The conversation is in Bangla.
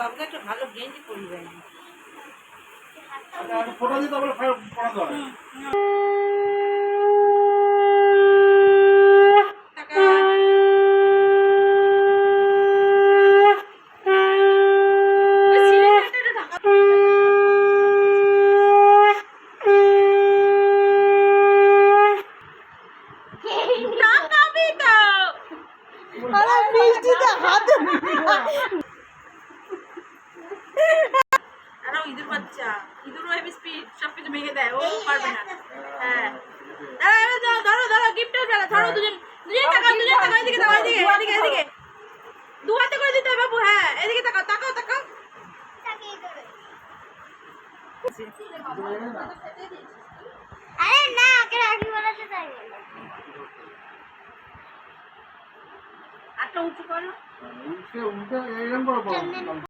বাবুকে একটা ভালো গেঞ্জি পরিবে না। ফটো তারপরে পড়াতে হয় টাকা ওই সিলিন্ডারটা একটু ঢাকা টাকাবি তো আরে বৃষ্টিতে হাতে আরে ও ইঁদুর বাচ্চা। ইঁদুর হেভি স্পিড সব কিছু ভেঙে দেয় ও পারবে না। হ্যাঁ। দাঁড়া, এবার ধরো ধরো গিফট উঠালো ধরো দুজন দুজন তাকাও দুজন তাকাও এদিকে তাকাও এদিকে এদিকে এদিকে। দু হাতে করে দিতে হবে বাবু হ্যাঁ এদিকে তাকাও তাকাও তাকাও। আরে না ওকে রাখি বলাতে চাই আটটা উঁচু করো উল্টে উল্টে এরকম করে